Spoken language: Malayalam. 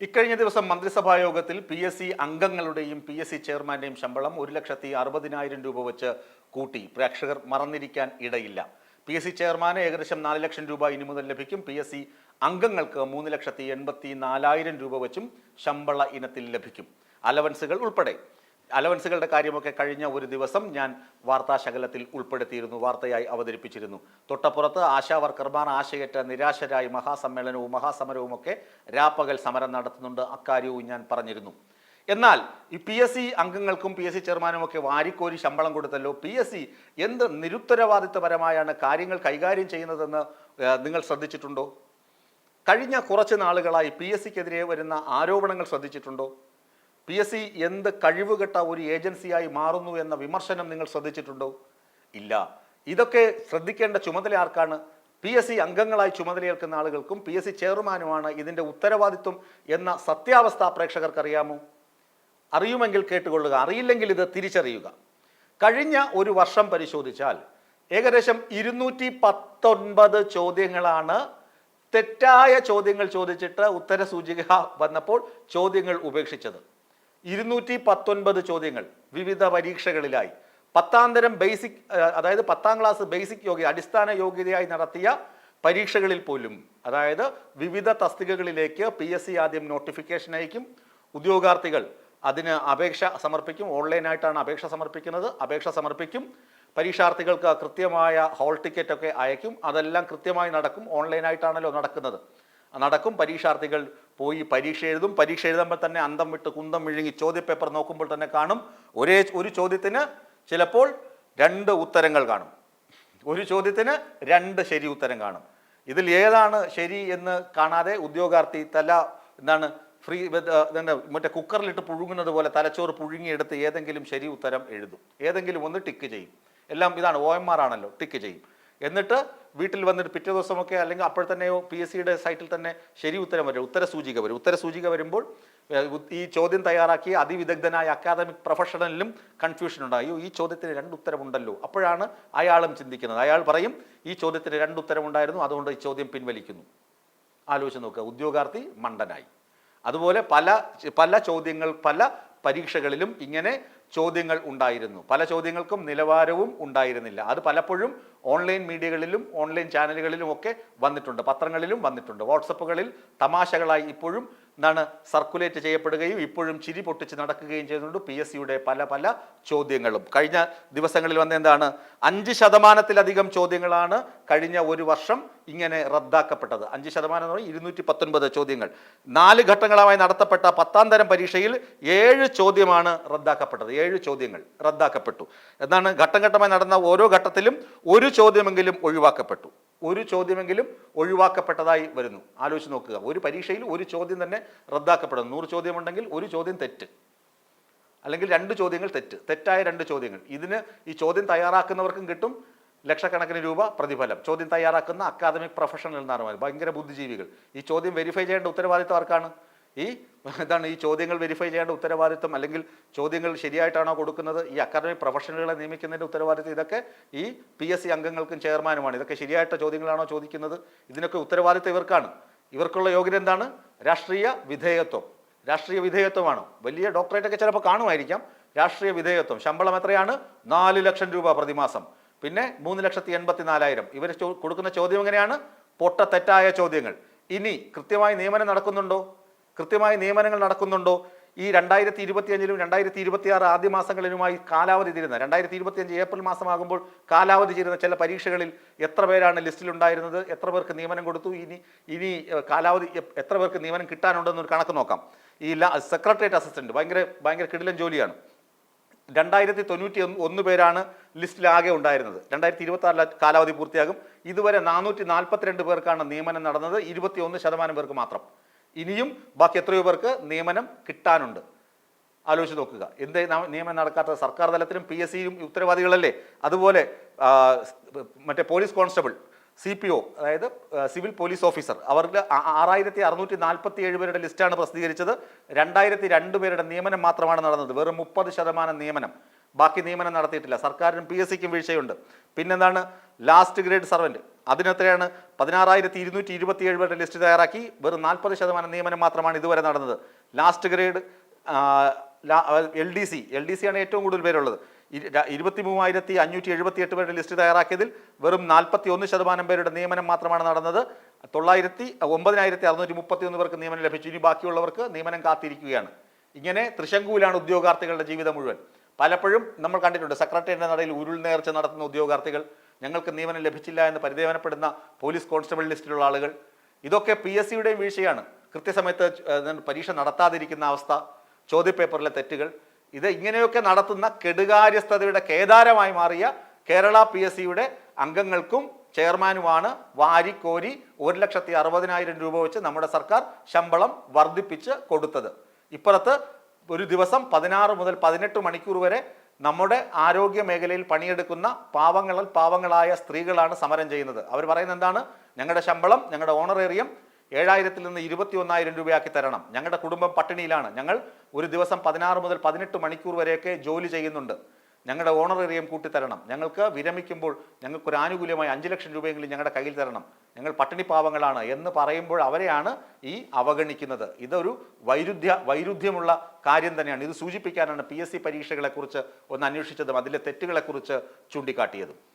ഇക്കഴിഞ്ഞ ദിവസം മന്ത്രിസഭാ യോഗത്തിൽ പി എസ് സി അംഗങ്ങളുടെയും പി എസ് സി ചെയർമാന്റെയും ശമ്പളം ഒരു ലക്ഷത്തി അറുപതിനായിരം രൂപ വെച്ച് കൂട്ടി. പ്രേക്ഷകർ മറന്നിരിക്കാൻ ഇടയില്ല. പി എസ് സി ചെയർമാന് ഏകദേശം നാല് ലക്ഷം രൂപ ഇനി മുതൽ ലഭിക്കും. പി എസ് സി അംഗങ്ങൾക്ക് മൂന്ന് ലക്ഷത്തി എൺപത്തി നാലായിരം രൂപ വെച്ചും ശമ്പള ഇനത്തിൽ ലഭിക്കും. അലവൻസുകൾ ഉൾപ്പെടെ അലവൻസുകളുടെ കാര്യമൊക്കെ കഴിഞ്ഞ ഒരു ദിവസം ഞാൻ വാർത്താശകലത്തിൽ ഉൾപ്പെടുത്തിയിരുന്നു വാർത്തയായി അവതരിപ്പിച്ചിരുന്നു. തൊട്ടപ്പുറത്ത് ആശാവർക്കർമാർ ആശയറ്റ നിരാശരായി മഹാസമ്മേളനവും മഹാസമരവും ഒക്കെ രാപ്പകൽ സമരം നടത്തുന്നുണ്ട് അക്കാര്യവും ഞാൻ പറഞ്ഞിരുന്നു. എന്നാൽ ഈ പി എസ് സി അംഗങ്ങൾക്കും പി എസ് സി ചെയർമാനും ഒക്കെ വാരിക്കോരി ശമ്പളം കൊടുത്തല്ലോ. പി എസ് സി എന്ത് നിരുത്തരവാദിത്വപരമായാണ് കാര്യങ്ങൾ കൈകാര്യം ചെയ്യുന്നതെന്ന് നിങ്ങൾ ശ്രദ്ധിച്ചിട്ടുണ്ടോ? കഴിഞ്ഞ കുറച്ച് നാളുകളായി പി എസ് സിക്കെതിരെ വരുന്ന ആരോപണങ്ങൾ ശ്രദ്ധിച്ചിട്ടുണ്ടോ? പി എസ് സി എന്ത് കഴിവുകെട്ട ഒരു ഏജൻസിയായി മാറുന്നു എന്ന വിമർശനം നിങ്ങൾ ശ്രദ്ധിച്ചിട്ടുണ്ടോ? ഇല്ല. ഇതൊക്കെ ശ്രദ്ധിക്കേണ്ട ചുമതല ആർക്കാണ്? പി എസ് സി അംഗങ്ങളായി ചുമതലയേൽക്കുന്ന ആളുകൾക്കും പി എസ് സി ചെയർമാനുമാണ് ഇതിന്റെ ഉത്തരവാദിത്വം എന്ന സത്യാവസ്ഥ പ്രേക്ഷകർക്ക് അറിയാമോ അറിയുമെങ്കിൽ കേട്ടുകൊള്ളുക. അറിയില്ലെങ്കിൽ ഇത് തിരിച്ചറിയുക. കഴിഞ്ഞ ഒരു വർഷം പരിശോധിച്ചാൽ ഏകദേശം ഇരുന്നൂറ്റി പത്തൊൻപത് ചോദ്യങ്ങളാണ് തെറ്റായ ചോദ്യങ്ങൾ ചോദിച്ചിട്ട് ഉത്തരസൂചിക വന്നപ്പോൾ ചോദ്യങ്ങൾ ഉപേക്ഷിച്ചത്. ഇരുന്നൂറ്റി പത്തൊൻപത് ചോദ്യങ്ങൾ വിവിധ പരീക്ഷകളിലായി. പത്താം തരം ബേസിക് അതായത് പത്താം ക്ലാസ് ബേസിക് യോഗ്യത അടിസ്ഥാന യോഗ്യതയായി നടത്തിയ പരീക്ഷകളിൽ പോലും അതായത് വിവിധ തസ്തികകളിലേക്ക് പി എസ് സി ആദ്യം നോട്ടിഫിക്കേഷൻ അയക്കും. ഉദ്യോഗാർത്ഥികൾ അതിന് അപേക്ഷ സമർപ്പിക്കും. ഓൺലൈനായിട്ടാണ് അപേക്ഷ സമർപ്പിക്കുന്നത്. അപേക്ഷ സമർപ്പിക്കും. പരീക്ഷാർത്ഥികൾക്ക് കൃത്യമായ ഹോൾ ടിക്കറ്റ് ഒക്കെ അയക്കും. അതെല്ലാം കൃത്യമായി നടക്കും. ഓൺലൈനായിട്ടാണല്ലോ നടക്കുന്നത്. നടക്കും. പരീക്ഷാർത്ഥികൾ പോയി പരീക്ഷ എഴുതും. പരീക്ഷ എഴുതുമ്പോൾ തന്നെ അന്തം വിട്ട് കുന്തം വിഴുങ്ങി ചോദ്യപേപ്പർ നോക്കുമ്പോൾ തന്നെ കാണും. ഒരേ ഒരു ചോദ്യത്തിന് ചിലപ്പോൾ രണ്ട് ഉത്തരങ്ങൾ കാണും. ഒരു ചോദ്യത്തിന് രണ്ട് ശരി ഉത്തരം കാണും. ഇതിൽ ഏതാണ് ശരി എന്ന് കാണാതെ ഉദ്യോഗാർത്ഥി തല എന്താണ് ഫ്രീ മറ്റേ കുക്കറിലിട്ട് പുഴുങ്ങുന്നത് പോലെ തലച്ചോറ് പുഴുങ്ങിയെടുത്ത് ഏതെങ്കിലും ശരി ഉത്തരം എഴുതും. ഏതെങ്കിലും ഒന്ന് ടിക്ക് ചെയ്യും. എല്ലാം ഇതാണ് ഒ എം ആർ ആണല്ലോ ടിക്ക് ചെയ്യും. എന്നിട്ട് വീട്ടിൽ വന്നിട്ട് പിറ്റേ ദിവസമൊക്കെ അല്ലെങ്കിൽ അപ്പോൾ തന്നെ പി എസ് സിയുടെ സൈറ്റിൽ തന്നെ ശരി ഉത്തരം വരും ഉത്തര സൂചിക വരും. ഉത്തര സൂചിക വരുമ്പോൾ ഈ ചോദ്യം തയ്യാറാക്കിയ അതിവിദഗ്ധനായ അക്കാദമിക് പ്രൊഫഷണലിലും കൺഫ്യൂഷൻ ഉണ്ടായി. ഈ ചോദ്യത്തിന് രണ്ട് ഉത്തരമുണ്ടല്ലോ. അപ്പോഴാണ് അയാളും ചിന്തിക്കുന്നത്. അയാൾ പറയും ഈ ചോദ്യത്തിന് രണ്ട് ഉത്തരമുണ്ടായിരുന്നു അതുകൊണ്ട് ഈ ചോദ്യം പിൻവലിക്കുന്നു. ആലോചിച്ച് നോക്കുക. ഉദ്യോഗാർത്ഥി മണ്ടനായി. അതുപോലെ പല പല ചോദ്യങ്ങൾ പല പരീക്ഷകളിലും ഇങ്ങനെ ചോദ്യങ്ങൾ ഉണ്ടായിരുന്നു. പല ചോദ്യങ്ങൾക്കും നിലവാരവും ഉണ്ടായിരുന്നില്ല. അത് പലപ്പോഴും ഓൺലൈൻ മീഡിയകളിലും ഓൺലൈൻ ചാനലുകളിലും ഒക്കെ വന്നിട്ടുണ്ട്. പത്രങ്ങളിലും വന്നിട്ടുണ്ട്. വാട്സപ്പുകളിൽ തമാശകളായി ഇപ്പോഴും എന്താണ് സർക്കുലേറ്റ് ചെയ്യപ്പെടുകയും ഇപ്പോഴും ചിരി പൊട്ടിച്ച് നടക്കുകയും ചെയ്യുന്നുണ്ട് പി എസ് സിയുടെ പല പല ചോദ്യങ്ങളും. കഴിഞ്ഞ ദിവസങ്ങളിൽ വന്ന എന്താണ്? അഞ്ച് ശതമാനത്തിലധികം ചോദ്യങ്ങളാണ് കഴിഞ്ഞ ഒരു വർഷം ഇങ്ങനെ റദ്ദാക്കപ്പെട്ടത്. അഞ്ച് ശതമാനം എന്ന് പറഞ്ഞാൽ ഇരുന്നൂറ്റി പത്തൊൻപത് ചോദ്യങ്ങൾ. നാല് ഘട്ടങ്ങളായി നടത്തപ്പെട്ട പത്താം തരം പരീക്ഷയിൽ ഏഴ് ചോദ്യമാണ് റദ്ദാക്കപ്പെട്ടത്. ഏഴ് ചോദ്യങ്ങൾ റദ്ദാക്കപ്പെട്ടു. എന്നാണ് ഘട്ടം ഘട്ടമായി നടന്ന ഓരോ ഘട്ടത്തിലും ഒരു ചോദ്യമെങ്കിലും ഒഴിവാക്കപ്പെട്ടു. ഒരു ചോദ്യമെങ്കിലും ഒഴിവാക്കപ്പെട്ടതായി വരുന്നു. ആലോചിച്ച് നോക്കുക. ഒരു പരീക്ഷയിൽ ഒരു ചോദ്യം തന്നെ റദ്ദാക്കപ്പെടുന്നു. നൂറ് ചോദ്യമുണ്ടെങ്കിൽ ഒരു ചോദ്യം തെറ്റ്. അല്ലെങ്കിൽ രണ്ട് ചോദ്യങ്ങൾ തെറ്റ്. തെറ്റായ രണ്ട് ചോദ്യങ്ങൾ. ഇതിന് ഈ ചോദ്യം തയ്യാറാക്കുന്നവർക്കും കിട്ടും ലക്ഷക്കണക്കിന് രൂപ പ്രതിഫലം. ചോദ്യം തയ്യാറാക്കുന്ന അക്കാദമിക് പ്രൊഫഷണൽ എന്നാണ് ഭയങ്കര ബുദ്ധിജീവികൾ. ഈ ചോദ്യം വെരിഫൈ ചെയ്യേണ്ട ഉത്തരവാദിത്തം ആർക്കാണ്? ഈ എന്താണ് ഈ ചോദ്യങ്ങൾ വെരിഫൈ ചെയ്യേണ്ട ഉത്തരവാദിത്വം അല്ലെങ്കിൽ ചോദ്യങ്ങൾ ശരിയായിട്ടാണോ കൊടുക്കുന്നത്? ഈ അക്കാദമിക് പ്രൊഫഷണലുകളെ നിയമിക്കുന്നതിന്റെ ഉത്തരവാദിത്വം ഇതൊക്കെ ഈ പി എസ് സി അംഗങ്ങൾക്കും ചെയർമാനുമാണ് ഇതൊക്കെ ശരിയായിട്ട ചോദ്യങ്ങളാണോ ചോദിക്കുന്നത്? ഇതിനൊക്കെ ഉത്തരവാദിത്വം ഇവർക്കാണ്. ഇവർക്കുള്ള യോഗ്യത എന്താണ്? രാഷ്ട്രീയ വിധേയത്വം. രാഷ്ട്രീയ വിധേയത്വമാണ്. വലിയ ഡോക്ടറേറ്റ് ഒക്കെ ചിലപ്പോൾ കാണുമായിരിക്കാം. രാഷ്ട്രീയ വിധേയത്വം. ശമ്പളം എത്രയാണ്? നാല് ലക്ഷം രൂപ പ്രതിമാസം. പിന്നെ മൂന്ന് ലക്ഷത്തി എൺപത്തി നാലായിരം ഇവർ കൊടുക്കുന്ന ചോദ്യം എങ്ങനെയാണ്? പൊട്ട തെറ്റായ ചോദ്യങ്ങൾ. ഇനി കൃത്യമായി നിയമനം നടക്കുന്നുണ്ടോ? കൃത്യമായി നിയമനങ്ങൾ നടക്കുന്നുണ്ടോ? ഈ രണ്ടായിരത്തി ഇരുപത്തിയഞ്ചിലും രണ്ടായിരത്തി ഇരുപത്തി ആറ് ആദ്യ മാസങ്ങളിലുമായി കാലാവധി തീരുന്ന രണ്ടായിരത്തി ഇരുപത്തിയഞ്ച് ഏപ്രിൽ മാസമാകുമ്പോൾ കാലാവധി ചേരുന്ന ചില പരീക്ഷകളിൽ എത്ര പേരാണ് ലിസ്റ്റിലുണ്ടായിരുന്നത്? എത്ര പേർക്ക് നിയമനം കൊടുത്തു? ഇനി ഇനി കാലാവധി എത്ര പേർക്ക് നിയമനം കിട്ടാനുണ്ടെന്നൊരു കണക്ക് നോക്കാം. ഈ സെക്രട്ടേറിയറ്റ് അസിസ്റ്റന്റ് ഭയങ്കര ഭയങ്കര കിടിലൻ ജോലിയാണ്. രണ്ടായിരത്തി തൊണ്ണൂറ്റി ഒന്ന് പേരാണ് ലിസ്റ്റിലാകെ ഉണ്ടായിരുന്നത്. രണ്ടായിരത്തി ഇരുപത്തി ആറിലെ കാലാവധി പൂർത്തിയാകും. ഇതുവരെ നാനൂറ്റി നാൽപ്പത്തിരണ്ട് പേർക്കാണ് നിയമനം നടന്നത്. ഇരുപത്തി ഒന്ന് ശതമാനം പേർക്ക് മാത്രം. ഇനിയും ബാക്കി എത്രയോ പേർക്ക് നിയമനം കിട്ടാനുണ്ട്. ആലോചിച്ച് നോക്കുക. എന്തേ നിയമനം നടക്കാത്ത സർക്കാർ തലത്തിലും പി എസ് സിയും ഉത്തരവാദികളല്ലേ? അതുപോലെ മറ്റേ police constable C P O അതായത് സിവിൽ പോലീസ് ഓഫീസർ ആ- ആറായിരത്തി അറുന്നൂറ്റി നാൽപ്പത്തി ഏഴ് പേരുടെ ലിസ്റ്റാണ് പ്രസിദ്ധീകരിച്ചത്. രണ്ടായിരത്തി രണ്ട് പേരുടെ നിയമനം മാത്രമാണ് നടന്നത്. വെറും മുപ്പത് ശതമാനം നിയമനം. ബാക്കി നിയമനം നടത്തിയിട്ടില്ല. സർക്കാരിനും പി എസ് സിക്കും വീഴ്ചയുണ്ട്. പിന്നെന്താണ്? ലാസ്റ്റ് ഗ്രേഡ് സർവന്റ് അതിനെത്രയാണ് പതിനാറായിരത്തി ഇരുന്നൂറ്റി ഇരുപത്തിയേഴ് പേരുടെ ലിസ്റ്റ് തയ്യാറാക്കി. വെറും നാൽപ്പത് ശതമാനം നിയമനം മാത്രമാണ് ഇതുവരെ നടന്നത്. Last grade L D C L D C ആണ് ഏറ്റവും കൂടുതൽ പേരുള്ളത്. ഇരുപത്തി മൂവായിരത്തി അഞ്ഞൂറ്റി എഴുപത്തി എട്ട് പേരുടെ ലിസ്റ്റ് തയ്യാറാക്കിയതിൽ വെറും നാൽപ്പത്തി ഒന്ന് ശതമാനം പേരുടെ നിയമനം മാത്രമാണ് നടന്നത്. തൊള്ളായിരത്തി ഒമ്പതിനായിരത്തി അറുന്നൂറ്റി മുപ്പത്തി ഒന്ന് പേർക്ക് നിയമനം ലഭിച്ചു. ഇനി ബാക്കിയുള്ളവർക്ക് നിയമനം കാത്തിരിക്കുകയാണ്. ഇങ്ങനെ തൃശങ്കൂലാണ് ഉദ്യോഗാർത്ഥികളുടെ ജീവിതം മുഴുവൻ. പലപ്പോഴും നമ്മൾ കണ്ടിട്ടുണ്ട് സെക്രട്ടറിയുടെ നടയിൽ ഉരുൾ നേർച്ച നടത്തുന്ന ഉദ്യോഗാർത്ഥികൾ ഞങ്ങൾക്ക് നിയമനം ലഭിച്ചില്ല എന്ന് പരിദേവനപ്പെടുന്ന പോലീസ് കോൺസ്റ്റബിൾ ലിസ്റ്റിലുള്ള ആളുകൾ. ഇതൊക്കെ പി എസ് സിയുടെയും വീഴ്ചയാണ്. കൃത്യസമയത്ത് പരീക്ഷ നടത്താതിരിക്കുന്ന അവസ്ഥ ചോദ്യപേപ്പറിലെ തെറ്റുകൾ ഇത് ഇങ്ങനെയൊക്കെ നടത്തുന്ന കെടുകാര്യസ്ഥതയുടെ കേദാരമായി മാറിയ കേരള പി എസ് സിയുടെ അംഗങ്ങൾക്കും ചെയർമാനുമാണ് വാരിക്കോരി ഒരു ലക്ഷത്തി അറുപതിനായിരം രൂപ വെച്ച് നമ്മുടെ സർക്കാർ ശമ്പളം വർദ്ധിപ്പിച്ച് കൊടുത്തത്. ഇപ്പുറത്ത് ഒരു ദിവസം പതിനാറ് മുതൽ പതിനെട്ട് മണിക്കൂർ വരെ നമ്മുടെ ആരോഗ്യ മേഖലയിൽ പണിയെടുക്കുന്ന പാവങ്ങളിൽ പാവങ്ങളായ സ്ത്രീകളാണ് സമരം ചെയ്യുന്നത്. അവർ പറയുന്നത് എന്താണ്? ഞങ്ങളുടെ ശമ്പളം ഞങ്ങളുടെ ഓണറേറിയം ഏഴായിരത്തിൽ നിന്ന് ഇരുപത്തി ഒന്നായിരം രൂപയാക്കി തരണം. ഞങ്ങളുടെ കുടുംബം പട്ടിണിയിലാണ്. ഞങ്ങൾ ഒരു ദിവസം പതിനാറ് മുതൽ പതിനെട്ട് മണിക്കൂർ വരെയൊക്കെ ജോലി ചെയ്യുന്നുണ്ട്. ഞങ്ങളുടെ ഓണറേറിയം കൂട്ടിത്തരണം. ഞങ്ങൾക്ക് വിരമിക്കുമ്പോൾ ഞങ്ങൾക്കൊരു ആനുകൂല്യമായി അഞ്ച് ലക്ഷം രൂപയെങ്കിലും ഞങ്ങളുടെ കയ്യിൽ തരണം. ഞങ്ങൾ പട്ടിണി പാവങ്ങളാണ് എന്ന് പറയുമ്പോൾ അവരെയാണ് ഈ അവഗണിക്കുന്നത്. ഇതൊരു വൈരുദ്ധ്യ വൈരുദ്ധ്യമുള്ള കാര്യം തന്നെയാണ്. ഇത് സൂചിപ്പിക്കാനാണ് പി എസ് സി പരീക്ഷകളെക്കുറിച്ച് ഒന്ന് അന്വേഷിച്ചതും അതിലെ തെറ്റുകളെക്കുറിച്ച് ചൂണ്ടിക്കാട്ടിയതും.